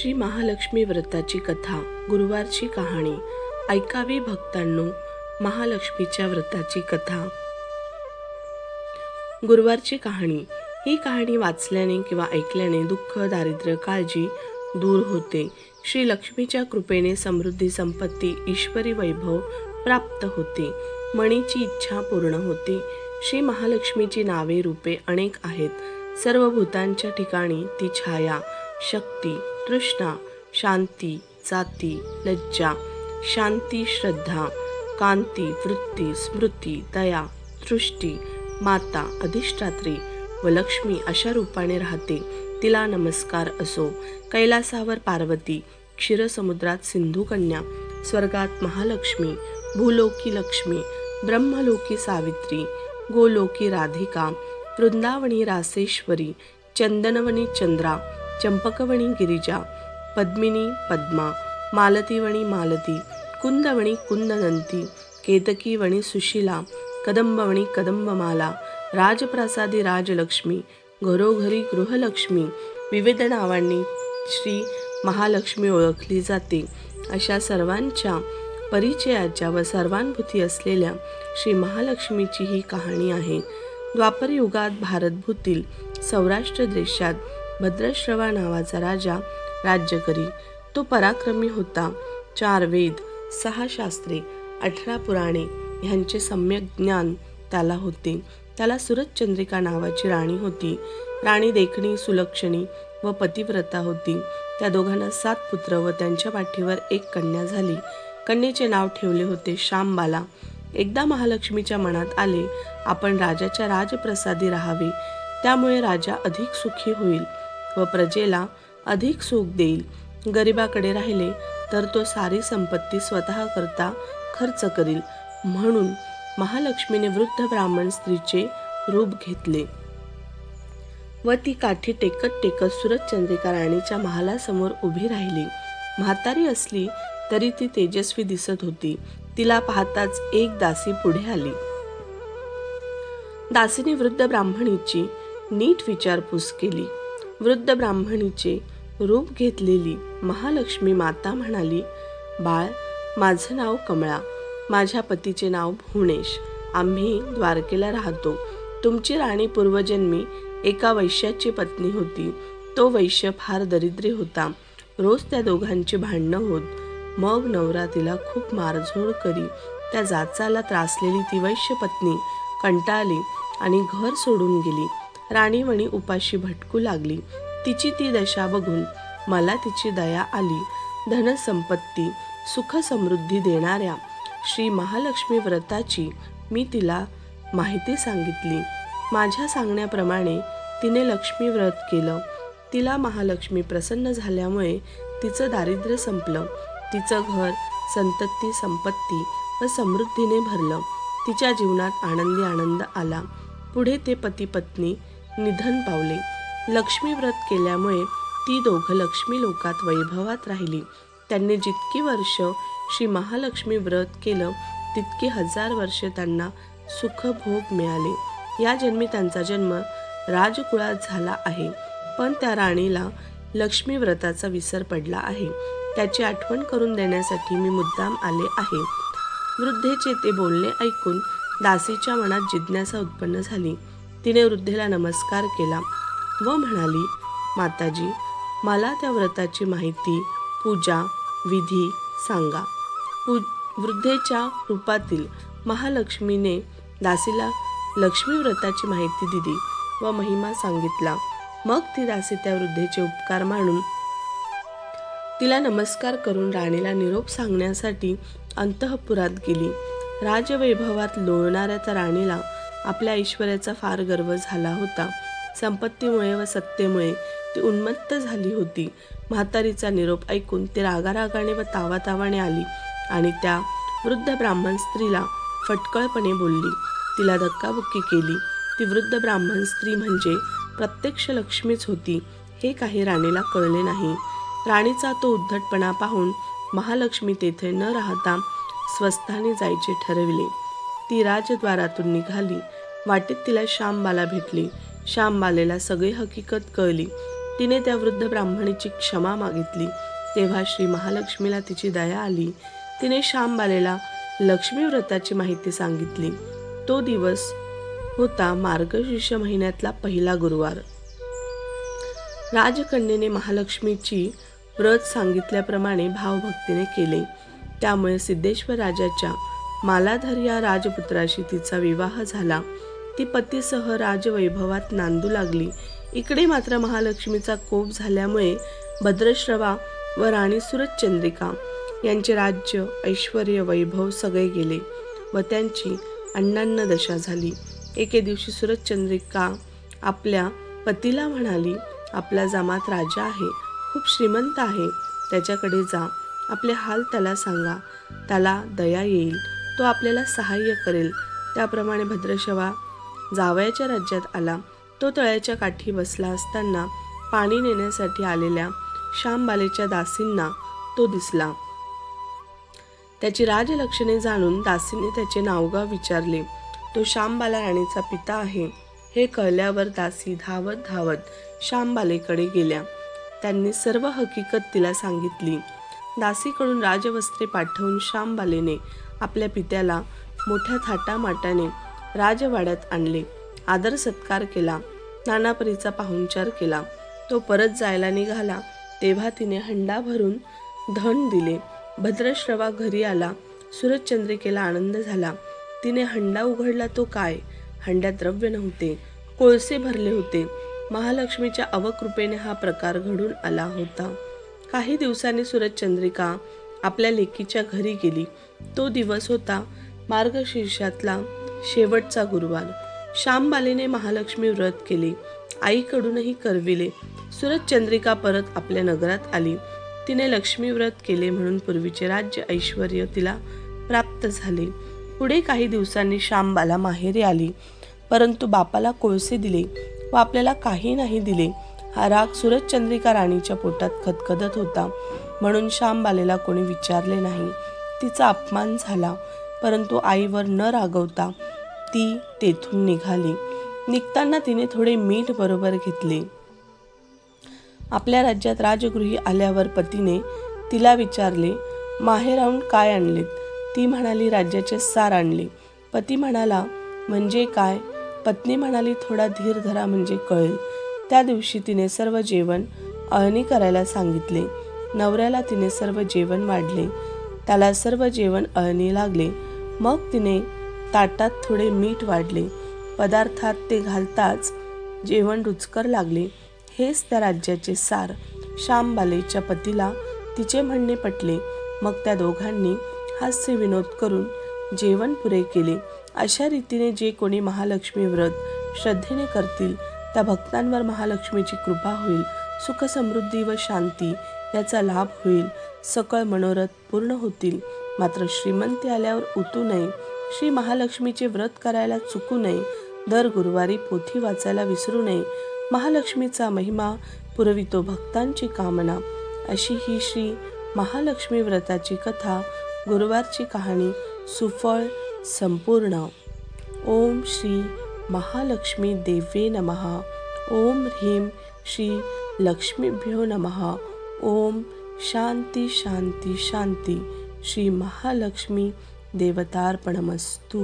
श्री महालक्ष्मी व्रताची कथा गुरुवारची कहाणी ऐकावी भक्तांनो महालक्ष्मीच्या व्रताची कथा. गुरुवारची कहाणी ही कहाणी वाचल्याने किंवा ऐकल्याने दुःख दारिद्र्य काळजी दूर होते. श्री लक्ष्मीच्या कृपेने समृद्धी संपत्ती ईश्वरी वैभव प्राप्त होते. मणीची इच्छा पूर्ण होते. श्री महालक्ष्मीची नावे रूपे अनेक आहेत. सर्व भूतांच्या ठिकाणी ती छाया शक्ती तृष्णा शांती जाती लज्जा शांती श्रद्धा कांती वृत्ती स्मृती दया दृष्टी माता अधिष्ठात्री व लक्ष्मी अशा रूपाने राहते. तिला नमस्कार असो. कैलासावर पार्वती क्षीरसमुद्रात सिंधुकन्या स्वर्गात महालक्ष्मी भूलोकी लक्ष्मी ब्रह्मलोकी सावित्री गोलोकी राधिका वृंदावणी रासेश्वरी चंदनवनी चंद्रा चंपकवणी गिरिजा पद्मिनी पद्मा मालतीवणी मालती कुंदवणी कुंदनंती केतकीवणी सुशिला कदंबवणी कदंबमाला राजप्रासादी राजलक्ष्मी घरोघरी गृहलक्ष्मी विविध नावांनी श्री महालक्ष्मी ओळखली जाते. अशा सर्वांच्या परिचयाच्या व सर्वानुभूती असलेल्या श्री महालक्ष्मीची ही कहाणी आहे. द्वापर युगात भारतभूतील सौराष्ट्र देशात भद्रश्रवा नावाचा राजा राज्य करी तो पराक्रमी होता. चार वेद सहा शास्त्रे अठरा पुराणे ह्यांचे सम्यक ज्ञान त्याला होते. त्याला सुरतचंद्रिका नावाची राणी होती. राणी देखणी सुलक्षणी व पतिव्रता होती. त्या दोघांना सात पुत्र व त्यांच्या पाठीवर एक कन्या झाली. कन्येचे नाव ठेवले होते श्यामबाला. एकदा महालक्ष्मीच्या मनात आले आपण राजाच्या राजप्रसादी राहावे. त्यामुळे राजा अधिक सुखी होईल. व प्रजेला अधिक सुख देईल. गरिबाकडे राहिले तर तो सारी संपत्ती स्वतः करता खर्च करील. म्हणून महालक्ष्मीने वृद्ध ब्राह्मण स्त्रीचे रूप घेतले. व ती काठी टेकत टेकत सुरतचंद्रिका राणीच्या महालासमोर उभी राहिली. म्हातारी असली तरी ती तेजस्वी दिसत होती. तिला पाहताच एक दासी पुढे आली. दासीने वृद्ध ब्राह्मणीची नीट विचारपूस केली. वृद्ध ब्राह्मणीचे रूप घेतलेली महालक्ष्मी माता म्हणाली बाळ माझं नाव कमळा माझ्या पतीचे नाव भुवनेश. आम्ही द्वारकेला राहतो. तुमची राणी पूर्वजन्मी एका वैश्याची पत्नी होती. तो वैश्य फार दरिद्री होता. रोज त्या दोघांची भांडणं होत. मग नवरा तिला खूप मारझोड करी. त्या जाचाला त्रासलेली ती वैश्य पत्नी कंटाळली आणि घर सोडून गेली. राणीवणी उपाशी भटकू लागली. तिची ती दशा बघून मला तिची दया आली. धनसंपत्ती सुख समृद्धी देणाऱ्या श्री महालक्ष्मी व्रताची मी तिला माहिती सांगितली. माझ्या सांगण्याप्रमाणे तिने लक्ष्मी व्रत केलं. तिला महालक्ष्मी प्रसन्न झाल्यामुळे तिचं दारिद्र्य संपलं. तिचं घर संतती संपत्ती व समृद्धीने भरलं. तिच्या जीवनात आनंदी आनंद आला. पुढे ते पती पत्नी निधन पावले. लक्ष्मी व्रत केल्यामुळे ती दोघं लक्ष्मी लोकात वैभवात राहिली. त्यांनी जितकी वर्ष श्री महालक्ष्मी व्रत केलं तितकी हजार वर्ष त्यांना सुखभोग मिळाले. या जन्मी त्यांचा जन्म राजकुळात झाला आहे. पण त्या राणीला लक्ष्मी व्रताचा विसर पडला आहे. त्याची आठवण करून देण्यासाठी मी मुद्दाम आले आहे. वृद्धेचे ते बोलणे ऐकून दासीच्या मनात जिज्ञासा उत्पन्न झाली. तिने वृद्धेला नमस्कार केला व म्हणाली माताजी मला त्या व्रताची माहिती पूजा विधी सांगा. पू वृद्धेच्या रूपातील महालक्ष्मीने दासीला लक्ष्मी व्रताची माहिती दिली व महिमा सांगितला. मग ती दासी त्या वृद्धेचे उपकार मानून तिला नमस्कार करून राणीला निरोप सांगण्यासाठी अंतःपुरात गेली. राजवैभवात लोळणाऱ्या त्या राणीला आपल्या ऐश्वर्याचा फार गर्व झाला होता. संपत्तीमुळे व सत्तेमुळे ती उन्मत्त झाली होती. म्हातारीचा निरोप ऐकून ती रागारागाने व तावातावाने आली आणि त्या वृद्ध ब्राह्मण स्त्रीला फटकळपणे बोलली. तिला धक्काबुक्की केली. ती वृद्ध ब्राह्मण स्त्री म्हणजे प्रत्यक्ष लक्ष्मीच होती. हे काही राणीला कळले नाही. राणीचा तो उद्धटपणा पाहून महालक्ष्मी तेथे न राहता स्वस्थाने जायचे ठरविले. ती राजद्वारातून निघाली. वाटेत तिला श्यामबाला भेटली. श्यामबालेला सगळी हकीकत कळली. तिने त्या वृद्ध ब्राह्मणीची क्षमा मागितली. तेव्हा श्री महालक्ष्मीला तिची दया आली. तिने श्यामबालेला लक्ष्मी व्रताची माहिती सांगितली. तो दिवस होता मार्गशीर्ष महिन्यातला पहिला गुरुवार. राजकन्येने महालक्ष्मीची व्रत सांगितल्याप्रमाणे भावभक्तीने केले. त्यामुळे सिद्धेश्वर राजाच्या मालाधर या राजपुत्राशी तिचा विवाह झाला. ती पतीसह राजवैभवात नांदू लागली. इकडे मात्र महालक्ष्मीचा कोप झाल्यामुळे भद्रश्रवा व राणी सुरतचंद्रिका यांचे राज्य ऐश्वर वैभव सगळे गेले व त्यांची अण्णांना दशा झाली. एके दिवशी सुरतचंद्रिका आपल्या पतीला म्हणाली आपला जामात राजा आहे खूप श्रीमंत आहे. त्याच्याकडे जा. आपले हाल त्याला सांगा. त्याला दया येईल. तो आपल्याला सहाय्य करेल. त्याप्रमाणे भद्रशवा जावयाच्या राज्यात आला. तो तळ्याच्या काठी बसला असताना पाणी नेण्यासाठी आलेल्या श्यामबालेच्या दासींना तो दिसला. त्याची राजलक्षणे जाणून दासीने त्याचे नावगाव विचारले. तो श्यामबाला राणीचा पिता आहे. हे कळल्यावर दासी धावत धावत श्यामबालेकडे गेल्या. त्यांनी सर्व हकीकत तिला सांगितली. दासीकडून राजवस्त्रे पाठवून श्यामबालेने आपल्या पित्याला मोठ्या थाटामाटाने राजवाड्यात आणले. आदर सत्कार केला. नानापरीचा पाहुणचार केला. तो परत जायला निघाला. तेव्हा तिने हंडा भरून धन दिले. भद्रश्रवा घरी आला. सूरजचंद्रिकेला आनंद झाला. तिने हंडा उघडला तो काय? हंड्यात द्रव्य नव्हते. कोळसे भरले होते. महालक्ष्मीच्या अवकृपेने हा प्रकार घडून आला होता. काही दिवसांनी सुरजचंद्रिका आपल्या लेकीच्या घरी गेली. तो दिवस होता मार्गशीर्षातला शेवटचा गुरुवार. श्यामबालेने महालक्ष्मी व्रत केले. आईकडूनही करविले. सुरजचंद्रिका परत आपल्या नगरात आली. तिने लक्ष्मी व्रत केले म्हणून पूर्वीचे राज्य ऐश्वर तिला प्राप्त झाले. पुढे काही दिवसांनी श्यामबाला माहेरी आली. परंतु बापाला कोळसे दिले व आपल्याला काही नाही दिले. हा राग सुरजचंद्रिका राणीच्या पोटात खदखदत होता. म्हणून श्यामबालेला कोणी विचारले नाही. तिचा अपमान झाला परंतु आईवर न रागवता ती तेथून निघाली. निघताना तिने थोडे मीठ बरोबर घेतले. आपल्या राज्यात राजगृही आल्यावर पतीने तिला विचारले माहेराहून काय आणलेत? ती म्हणाली राज्याचे सार आणले. पती म्हणाला म्हणजे काय? पत्नी म्हणाली थोडा धीर धरा म्हणजे कळेल. त्या दिवशी तिने सर्व जेवण अळणी करायला सांगितले. नवऱ्याला तिने सर्व जेवण वाढले त्याला सर्व जेवण अळणी लागले. मग तिने ताटात थोडे मीठ वाढले. पदार्थात ते घालताच जेवण रुचकर लागले. हेच त्या राज्याचे सार. श्यामबालेच्या पतीला तिचे म्हणणे पटले. मग त्या दोघांनी हास्य विनोद करून जेवण पुरे केले. अशा रीतीने जे कोणी महालक्ष्मी व्रत श्रद्धेने करतील त्या भक्तांवर महालक्ष्मीची कृपा होईल. सुख समृद्धी व शांती याचा लाभ होईल. सकळ मनोरथ पूर्ण होतील. मात्र श्रीमंती आल्यावर उतू नये. श्री महालक्ष्मीचे व्रत करायला चुकू नये. दर गुरुवारी पोथी वाचायला विसरू नये. महालक्ष्मीचा महिमा पुरवितो भक्तांची कामना. अशी ही श्री महालक्ष्मी व्रताची कथा गुरुवारची कहाणी सुफळ संपूर्ण. ओम श्री महालक्ष्मी देवे नमः. ओम ह्रीं श्री लक्ष्मीभ्यो नमः। ओम शांती शांती शांती। श्री महालक्ष्मी देवतार्पणमस्तू।